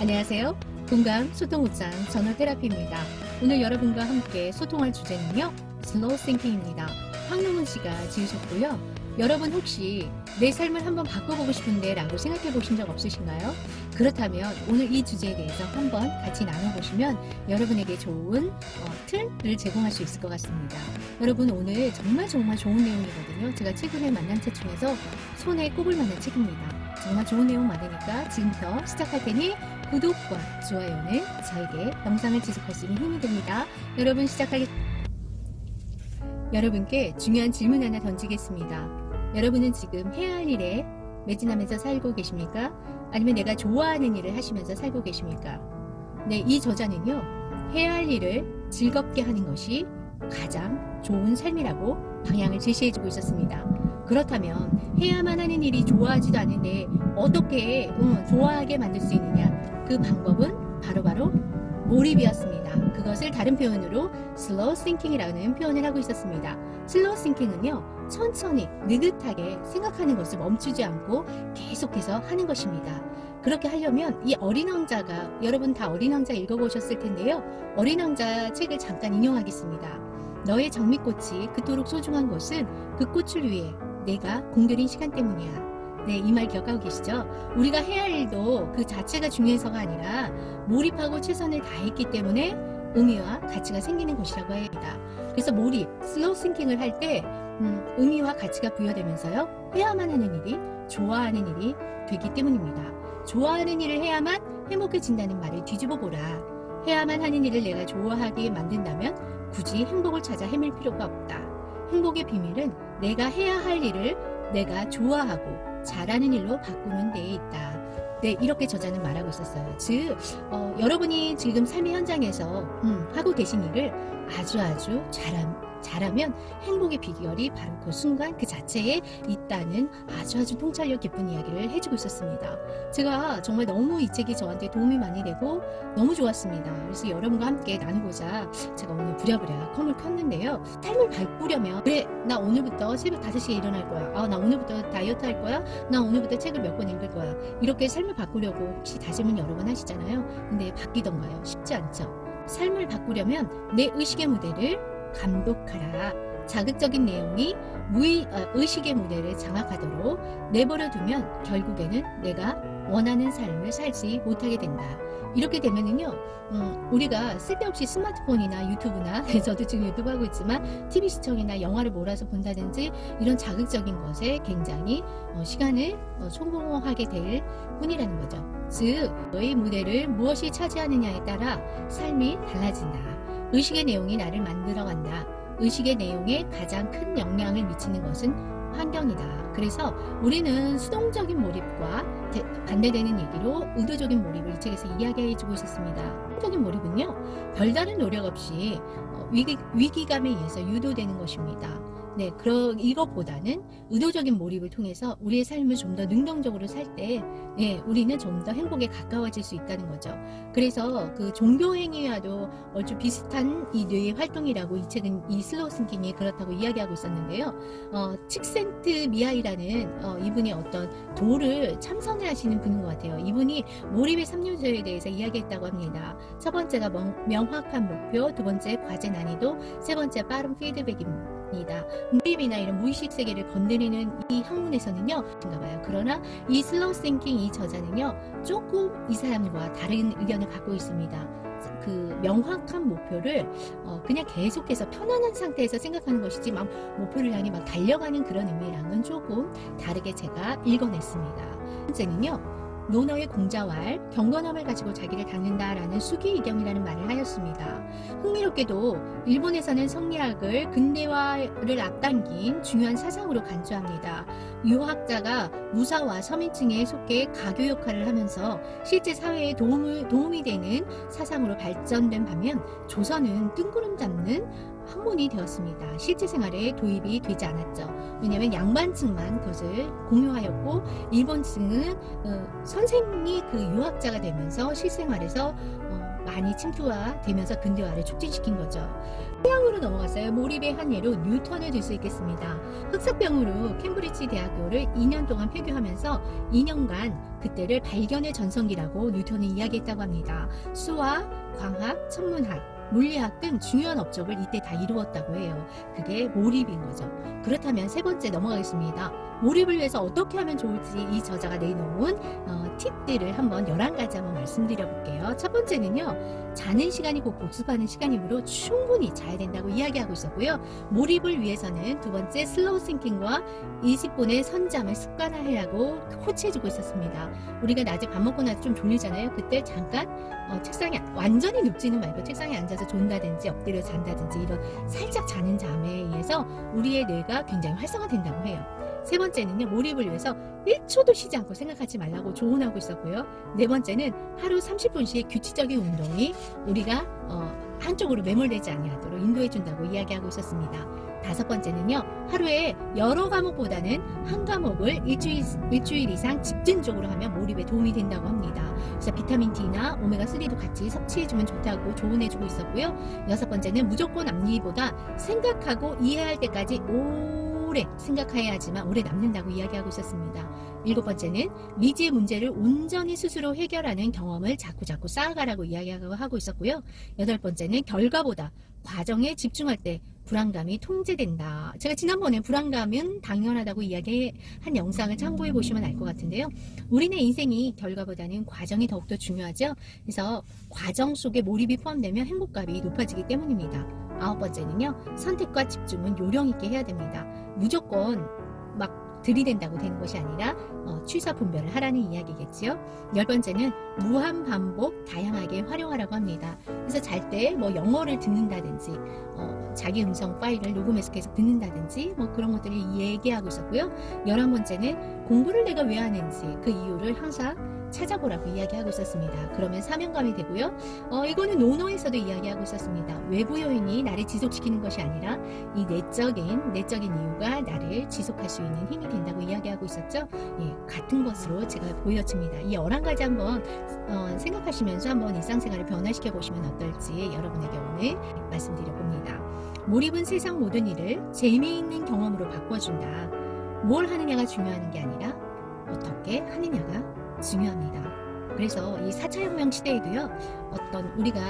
안녕하세요. 공감 소통 우장 전화 테라피입니다. 오늘 여러분과 함께 소통할 주제는요. 슬로우 싱킹입니다. 황노문 씨가 지으셨고요. 여러분 혹시 내 삶을 한번 바꿔보고 싶은데 라고 생각해 보신 적 없으신가요? 그렇다면 오늘 이 주제에 대해서 한번 같이 나눠보시면 여러분에게 좋은 어, 틀을 제공할 수 있을 것 같습니다. 여러분 오늘 정말 정말 좋은 내용이거든요. 제가 최근에 만난 책 중에서 손에 꼽을 만한 책입니다. 정말 좋은 내용 많으니까 지금부터 시작할 테니 구독과 좋아요는 저에게 영상을 지속할 수 있는 힘이 됩니다. 여러분 시작하겠습니다. 여러분께 중요한 질문 하나 던지겠습니다. 여러분은 지금 해야 할 일에 매진하면서 살고 계십니까? 아니면 내가 좋아하는 일을 하시면서 살고 계십니까? 네, 이 저자는요, 해야 할 일을 즐겁게 하는 것이 가장 좋은 삶이라고 방향을 제시해주고 있었습니다. 그렇다면 해야만 하는 일이 좋아하지도 않은데 어떻게 음, 좋아하게 만들 수 있느냐? 그 방법은 바로바로 몰입이었습니다. 그것을 다른 표현으로 슬로우 싱킹이라는 표현을 하고 있었습니다. 슬로우 싱킹은요, 천천히 느긋하게 생각하는 것을 멈추지 않고 계속해서 하는 것입니다. 그렇게 하려면 이 어린 왕자가 여러분 다 어린 왕자 읽어보셨을 텐데요. 어린 왕자 책을 잠깐 인용하겠습니다. 너의 장미꽃이 그토록 소중한 것은 그 꽃을 위해 내가 공들인 시간 때문이야. 네, 이 말 기억하고 계시죠? 우리가 해야 할 일도 그 자체가 중요해서가 아니라 몰입하고 최선을 다했기 때문에 의미와 가치가 생기는 것이라고 해야 합니다. 그래서 몰입, 슬로우 싱킹을 할때 음, 의미와 가치가 부여되면서요. 해야만 하는 일이 좋아하는 일이 되기 때문입니다. 좋아하는 일을 해야만 행복해진다는 말을 뒤집어 보라. 해야만 하는 일을 내가 좋아하게 만든다면 굳이 행복을 찾아 헤맬 필요가 없다. 행복의 비밀은 내가 해야 할 일을 내가 좋아하고 잘하는 일로 바꾸는 데에 있다. 네, 이렇게 저자는 말하고 있었어요. 즉, 어, 여러분이 지금 삶의 현장에서 음, 하고 계신 일을 아주 아주 잘함, 잘하면 행복의 비결이 바로 그 순간 그 자체에 있다는 아주 아주 통찰력 깊은 이야기를 해주고 있었습니다. 제가 정말 너무 이 책이 저한테 도움이 많이 되고 너무 좋았습니다. 그래서 여러분과 함께 나누고자 제가 오늘 부랴부랴 컴을 켰는데요. 삶을 바꾸려면 그래 나 오늘부터 새벽 5시에 일어날 거야. 아 나 오늘부터 다이어트 할 거야. 나 오늘부터 책을 몇 권 읽을 거야. 이렇게 삶을 바꾸려고 혹시 다짐은 여러 번 하시잖아요. 근데 바뀌던가요? 쉽지 않죠. 삶을 바꾸려면 내 의식의 무대를 감독하라. 자극적인 내용이 무의, 어, 의식의 무대를 장악하도록 내버려 두면 결국에는 내가 원하는 삶을 살지 못하게 된다. 이렇게 되면은요, 음, 우리가 쓸데없이 스마트폰이나 유튜브나, 저도 지금 유튜브 하고 있지만, TV 시청이나 영화를 몰아서 본다든지, 이런 자극적인 것에 굉장히 어, 시간을 어, 소모하게 될 뿐이라는 거죠. 즉, 너의 무대를 무엇이 차지하느냐에 따라 삶이 달라진다. 의식의 내용이 나를 만들어간다. 의식의 내용에 가장 큰 영향을 미치는 것은 환경이다. 그래서 우리는 수동적인 몰입과 대- 반대되는 얘기로 의도적인 몰입을 이 책에서 이야기해 주고 있었습니다. 수동적인 몰입은요, 별다른 노력 없이 어, 위기, 위기감에 의해서 유도되는 것입니다. 네, 그러, 이것보다는 의도적인 몰입을 통해서 우리의 삶을 좀 더 능동적으로 살 때, 네, 우리는 좀 더 행복에 가까워질 수 있다는 거죠. 그래서 그 종교 행위와도 얼추 비슷한 이 뇌의 활동이라고 이 책은 이 슬로우 싱킹이 그렇다고 이야기하고 있었는데요. 어, 칙센트 미아이라는 어, 이분이 어떤 도를 참선을 하시는 분인 것 같아요. 이분이 몰입의 3요소에 대해서 이야기했다고 합니다. 첫 번째가 명, 명확한 목표, 두 번째 과제 난이도, 세 번째 빠른 피드백입니다. 몰입이나 이런 무의식 세계를 건드리는 이 학문에서는요, 인가 봐요. 그러나 이 슬로우 싱킹 이 저자는요, 조금 이 사람과 다른 의견을 갖고 있습니다. 그 명확한 목표를 어, 그냥 계속해서 편안한 상태에서 생각하는 것이지 막 목표를 향해 막 달려가는 그런 의미랑은 조금 다르게 제가 읽어냈습니다. 첫 번째는요. 논어의 공자왈 경건함을 가지고 자기를 닦는다라는 수기이경이라는 말을 하였습니다. 흥미롭게도 일본에서는 성리학을 근대화를 앞당긴 중요한 사상으로 간주합니다. 유학자가 무사와 서민층에 속해 가교 역할을 하면서 실제 사회에 도움을, 도움이 되는 사상으로 발전된 반면 조선은 뜬구름 잡는 학문이 되었습니다. 실제 생활에 도입이 되지 않았죠. 왜냐하면 양반 층만 그것을 공유하였고 일본 층은 어, 선생이 그 유학자가 되면서 실생활에서 어, 많이 침투화되면서 근대화를 촉진시킨 거죠. 서양으로 넘어갔어요. 몰입의 한 예로 뉴턴을 들 수 있겠습니다. 흑사병으로 캠브리지 대학교를 2년 동안 폐교하면서 2년간 그때를 발견의 전성기라고 뉴턴이 이야기했다고 합니다. 수학, 광학, 천문학, 물리학 등 중요한 업적을 이때 다 이루었다고 해요. 그게 몰입인 거죠. 그렇다면 세 번째 넘어가겠습니다. 몰입을 위해서 어떻게 하면 좋을지 이 저자가 내놓은 어, 팁들을 한번 11가지 한번 말씀드려 볼게요. 첫 번째는요. 자는 시간이 곧 복습하는 시간이므로 충분히 자야 된다고 이야기하고 있었고요. 몰입을 위해서는 두 번째 슬로우 싱킹과 20분의 선잠을 습관화하라고 코치해주고 있었습니다. 우리가 낮에 밥 먹고 나서 좀 졸리잖아요. 그때 잠깐 어, 책상에 완전히 눕지는 말고 책상에 앉아서 존다든지 엎드려 잔다든지 이런 살짝 자는 잠에 의해서 우리의 뇌가 굉장히 활성화된다고 해요. 세 번째는요, 몰입을 위해서 1초도 쉬지 않고 생각하지 말라고 조언하고 있었고요. 네 번째는 하루 30분씩 규칙적인 운동이 우리가 어, 한쪽으로 매몰되지 아니하도록 인도해 준다고 이야기하고 있었습니다. 다섯 번째는요, 하루에 여러 과목보다는 한 과목을 일주일, 일주일 이상 집중적으로 하면 몰입에 도움이 된다고 합니다. 그래서 비타민 D나 오메가 3도 같이 섭취해 주면 좋다고 조언해 주고 있었고요. 여섯 번째는 무조건 앞니보다 생각하고 이해할 때까지 오 래 생각해야 하지만 오래 남는다고 이야기하고 있었습니다. 일곱 번째는 미지의 문제를 온전히 스스로 해결하는 경험을 자꾸자꾸 쌓아가라고 이야기하고 하고 있었고요. 여덟 번째는 결과보다 과정에 집중할 때 불안감이 통제된다. 제가 지난번에 불안감은 당연하다고 이야기한 영상을 참고해 보시면 알 것 같은데요. 우리네 인생이 결과보다는 과정이 더욱더 중요하죠. 그래서 과정 속에 몰입이 포함되면 행복감이 높아지기 때문입니다. 아홉 번째는요. 선택과 집중은 요령 있게 해야 됩니다. 무조건 막 들이댄다고 되는 것이 아니라 어, 취사 분별을 하라는 이야기겠지요. 열 번째는 무한 반복 다양하게 활용하라고 합니다. 그래서 잘 때 뭐 영어를 듣는다든지 어, 자기 음성 파일을 녹음해서 계속 듣는다든지 뭐 그런 것들을 얘기하고 있었고요. 열한 번째는 공부를 내가 왜 하는지 그 이유를 항상 찾아보라고 이야기하고 있었습니다. 그러면 사명감이 되고요. 어, 이거는 노노에서도 이야기하고 있었습니다. 외부 요인이 나를 지속시키는 것이 아니라 이 내적인 내적인 이유가 나를 지속할 수 있는 힘이 된다고 이야기하고 있었죠. 예, 같은 것으로 제가 보여집니다. 이 11가지 한번 어, 생각하시면서 한번 일상생활을 변화시켜 보시면 어떨지 여러분에게 오늘 말씀드려 봅니다. 몰입은 세상 모든 일을 재미있는 경험으로 바꿔준다. 뭘 하느냐가 중요한 게 아니라 어떻게 하느냐가 중요합니다. 그래서 이 4차 혁명 시대에도요, 어떤 우리가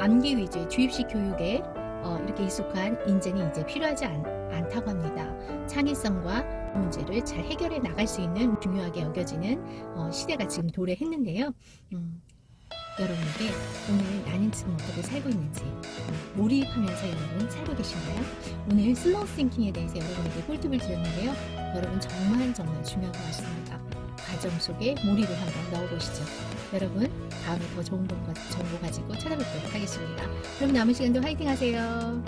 암기 위주의 주입식 교육에 어, 이렇게 익숙한 인재는 이제 필요하지 않, 않다고 합니다. 창의성과 문제를 잘 해결해 나갈 수 있는 중요하게 여겨지는 어, 시대가 지금 도래했는데요. 음, 여러분에게 오늘 나는 지금 어떻게 살고 있는지 음, 몰입하면서 여러분 살고 계신가요? 오늘 슬로우 싱킹에 대해서 여러분에게 꿀팁을 드렸는데요. 여러분 정말 정말 중요한 것 같습니다. 과정 속에 몰입을 한번 넣어보시죠. 여러분 다음에 더 좋은 정보 가지고 찾아뵙도록 하겠습니다. 그럼 남은 시간도 화이팅 하세요.